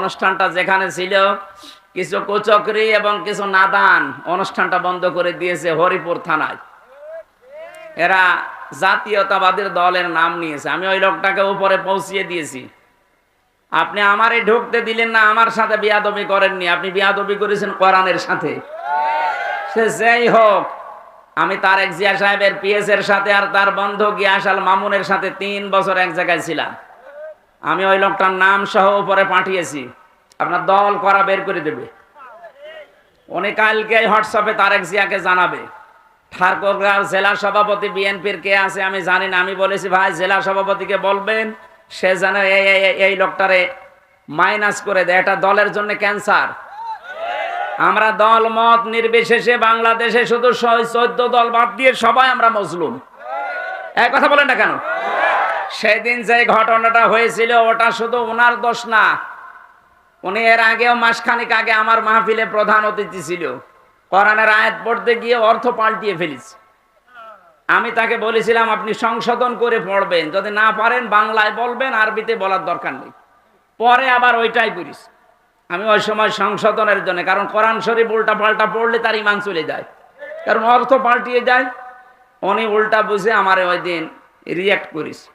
অনুষ্ঠানটা যেখানে ছিল, কিছু কুচক্রি এবং কিছু নাদান অনুষ্ঠানটা বন্ধ করে দিয়েছে হরিপুর থানায়। এরা জাতীয়তাবাদের দলের নাম নিয়েছে। আমি ওই লোকটাকে উপরে পৌঁছিয়ে দিয়েছি। আপনি আমারে ঢুকতে দিলেন না, আমার সাথে বিয়াদবি করেননি। আপনি বিয়াদবি করেছেন কোরআনের সাথে। সে যেই হোক, আমি তার এক জিয়া সাহেবের পিএস এর সাথে আর তার বন্ধু গিয়াসাল মামুনের সাথে তিন বছর এক জায়গায় ছিলাম। আমি ওই লোকটার নাম সহ উপরে পাঠিয়েছি। আপনার দল করা বের করে দেবে। উনি কালকে হোয়াটসঅ্যাপে তারেক জিয়াকে জানাবে। ঠাকুরগাঁও জেলা সভাপতি বিএনপির কে আছে আমি জানি না। আমি বলেছি, ভাই, জেলা সভাপতিকে বলবেন, সে যেন এই লোকটারে মাইনাস করে দেয়। এটা দলের জন্য ক্যান্সার আমরা দল মত নির্বিশেষে বাংলাদেশে শুধু চোদ্দ দল বাদ দিয়ে সবাই আমরা মজলুম। এক কথা বলেন না কেন? সেদিন যে ঘটনাটা হয়েছিল, ওটা শুধু ওনার দোষ না, উনি এর আগেও মাসখানিক আগে আমার মাহফিলে প্রধান অতিথি ছিল। কোরআনের আয়াত পড়তে গিয়ে অর্থ পাল্টিয়ে ফেলিস আমি তাকে বলেছিলাম, আপনি সংশোধন করে পড়বেন। যদি না পারেন, বাংলায় বলবেন, আরবিতে বলার দরকার নেই। পরে আবার ওইটাই করিস। আমি ওই সময় সংশোধনের জন্য, কারণ কোরআন শরীফ উল্টা পাল্টা পড়লে তার ইমান চলে যায়। কারণ অর্থ পাল্টিয়ে যায়। উনি উল্টা বুঝে আমার ওই দিন রিয়াক্ট করিস।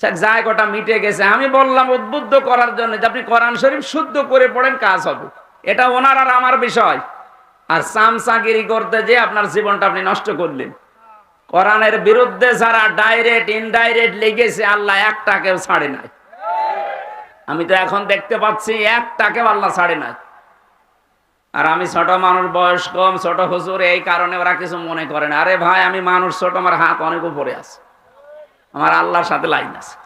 যাক, যাই কটা মিটে গেছে আমি বললাম উদ্বুদ্ধ করার জন্য যে আপনি কোরআন শরীফ শুদ্ধ করে পড়েন কাজ হবে। এটা ওনার আর আমার বিষয়। আর সামসাগিরি করতে যে আপনার জীবনটা আপনি নষ্ট করলেন। কোরআনের বিরুদ্ধে যারা ডাইরেক্ট ইনডাইরেক্ট লেগেছে আল্লাহ একটাকেও ছাড়ে নাই। আমি তো এখন দেখতে পাচ্ছি একটাকেও আল্লাহ ছাড়ে নাই। আর আমি ছোট মানুষ বয়স কম ছোট হুজুর এই কারণে ওরা কিছু মনে করে না। আরে ভাই আমি মানুষ ছোট আমার হাত অনেক উপরে আছে। আমার আল্লাহর সাথে লাইন আছে।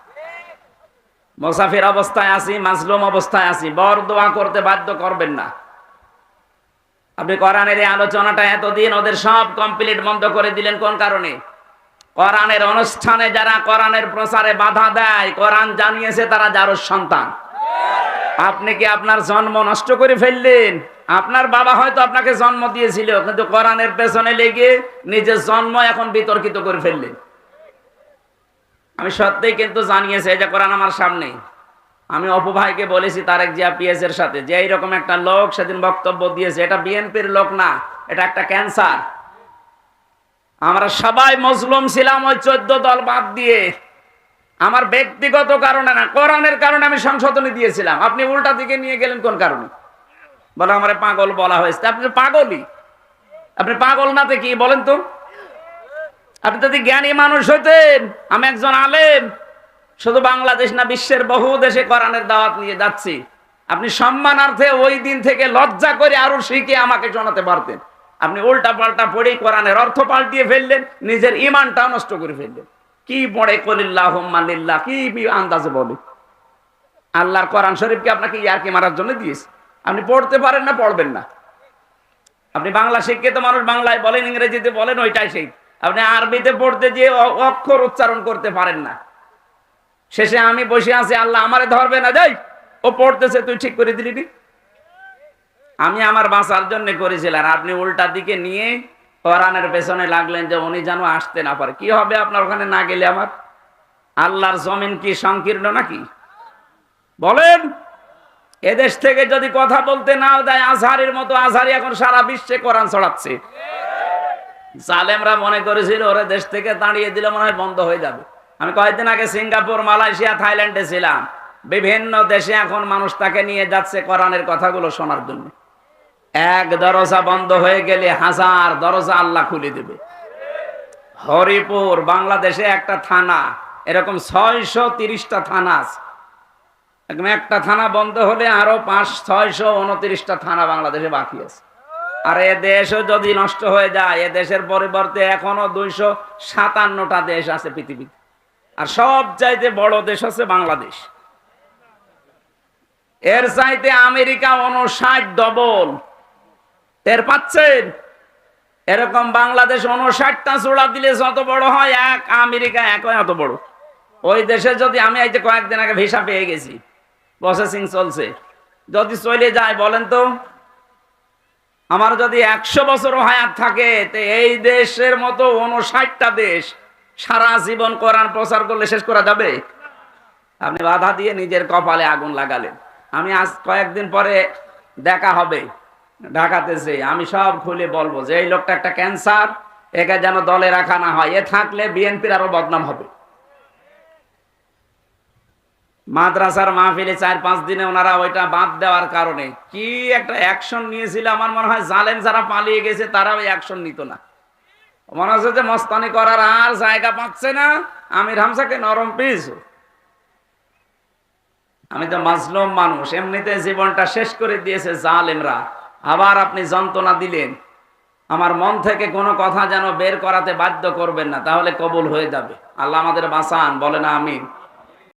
মোসাফির অবস্থায় আছি, মাজলুম অবস্থায় আছি, বর দোয়া করতে বাধ্য করবেন না। আপনি কোরআনের এই আলোচনাটা এতদিন ওদের সব কমপ্লিট বন্ধ করে দিলেন কোন কারণে? কোরআনের অনুষ্ঠানে যারা কোরআনের প্রচারে বাধা দেয়, কোরআন জানিয়েছে তারা যারো সন্তান। আপনি কি আপনার জন্ম নষ্ট করে ফেললেন? আপনার বাবা হয়তো আপনাকে জন্ম দিয়েছিল, কিন্তু কোরআনের পেছনে লেগে নিজের জন্ম এখন বিতর্কিত করে ফেললেন। আমি সত্যিই কিন্তু জানিয়েছি যে কোরআন আমার সামনে। আমি অপু ভাইকে বলেছি, তারেক জিয়া পিএস এর সাথে, যে এইরকম একটা লোক সেদিন বক্তব্য দিয়েছে, এটা বিএনপির লোক না, এটা একটা ক্যান্সার। আমরা সবাই মজলুম ছিলাম ওই চোদ্দ দল বাদ দিয়ে। আমার ব্যক্তিগত কারণে না, কোরআনের কারণে আমি সংশোধনী দিয়েছিলাম। আপনি উল্টা দিকে নিয়ে গেলেন কোন কারণে? বলে, আমার পাগল বলা হয়েছে। আপনি পাগলই। আপনি পাগল না তো কি বলেন তো। আপনি যদি জ্ঞানী মানুষ হইতেন, আমি একজন আলেম, শুধু বাংলাদেশ না, বিশ্বের বহু দেশে কোরআনের দাওয়াত নিয়ে যাচ্ছি। আপনি সম্মানার্থে ওই দিন থেকে লজ্জা করে আরও শিখে আমাকে শোনাতে পারতেন। আপনি উল্টা পাল্টা পড়েই কোরআনের অর্থ পাল্টিয়ে ফেললেন, নিজের ইমানটাও নষ্ট করে ফেললেন। কি পড়ে কলিল্লাহ মালিল্লাহ কি আন্দাজে বলে? আল্লাহর কোরআন শরীফকে আপনাকে ইয়ারকি মারার জন্য দিয়েছে? আপনি পড়তে পারেন না, পড়বেন না। আপনি বাংলা শিক্ষিত মানুষ, বাংলায় বলেন, ইংরেজিতে বলেন, ওইটাই সেই। আপনি আরবিতে পড়তে যে অক্ষর উচ্চারণ করতে পারেন না। শেষে আমি বসে আছি, আল্লাহ আমারে ধরবে না, যাই। ও পড়তেছে, তুই ঠিক করে দিলি আমি আমার বাঁচার জন্য করেছিলাম আপনি উল্টা দিকে নিয়ে কোরআনের পেছনে লাগলেন যে উনি যেন আসতে না পারে। কি হবে আপনার ওখানে না গেলে আমার? আল্লাহর জমিন কি সংকীর্ণ নাকি? বলেন, এদেশ থেকে যদি কথা বলতে নাও দেয়, আজহারের মতো আজহারি এখন সারা বিশ্বে কোরআন ছড়াচ্ছে। জালেমরা মনে করেছিল, ওরা দেশ থেকে দাঁড়িয়ে দিলে মনে হয় বন্ধ হয়ে যাবে। আমি কয়েকদিন আগে সিঙ্গাপুর, মালয়েশিয়া, থাইল্যান্ডে ছিলাম। বিভিন্ন দেশে এখন মানুষ তাকে নিয়ে যাচ্ছে কোরআনের কথাগুলো শোনার জন্য। এক দরজা বন্ধ হয়ে গেলে হাজার দরজা আল্লাহ খুলে দেবে। হরিপুর, বাংলাদেশে একটা থানা, এরকম ছয়শো তিরিশটা থানা আছে। একটা থানা বন্ধ হলে আরও পাঁচ, ছয়শো উনত্রিশটা থানা বাংলাদেশে বাকি আছে। আর এ দেশও যদি নষ্ট হয়ে যায়, এ দেশের পরিবর্তে এখনও দুইশো সাতান্নটা দেশ আছে পৃথিবীতে। আর সব চাইতে বড় দেশ হচ্ছে বাংলাদেশ। এর চাইতে আমেরিকা উনষাট ডবল। টের পাচ্ছেন? এরকম বাংলাদেশ উনষাটটা চূড়া দিলে যত বড় হয়, এক আমেরিকা এক এত বড়। ওই দেশে যদি আমি এই যে কয়েকদিন আগে ভিসা পেয়ে গেছি প্রসেসিং চলছে। যদি চলে যায়, বলেন তো। আমার যদি একশো বছর হায়াত থাকে, তো এই দেশের মতো উনষাটটা দেশ সারা জীবন কোরআন প্রচার করলে শেষ করা যাবে? আপনি বাধা দিয়ে নিজের কপালে আগুন লাগালেন। আমি আজ কয়েকদিন পরে দেখা হবে, ঢাকাতে যে আমি সব খুলে বলব যে, এই লোকটা একটা ক্যান্সার, একে যেন দলে রাখা না হয়। এ থাকলে বিএনপির আরও বদনাম হবে। মাদ্রাসার মাহফিলে চার পাঁচ দিনে ওনারা ওইটা বাদ দেওয়ার কারণে। কি একটা অ্যাকশন নিয়েছিল আমার মনে হয়, জালেম যারা পালিয়ে গেছে তারা ওই অ্যাকশন নিত না। মনে হচ্ছে যে মস্তানি করার আর জায়গা পাচ্ছে না। আমির হামসাকে নরম পিস আমি তো মাজলুম মানুষ, এমনিতে জীবনটা শেষ করে দিয়েছে জালেমরা। আবার আপনি যন্ত্রণা দিলেন। আমার মন থেকে কোনো কথা যেন বের করাতে বাধ্য করবেন না, তাহলে কবুল হয়ে যাবে। আল্লাহ আমাদের বাঁচান বলে না আমিন।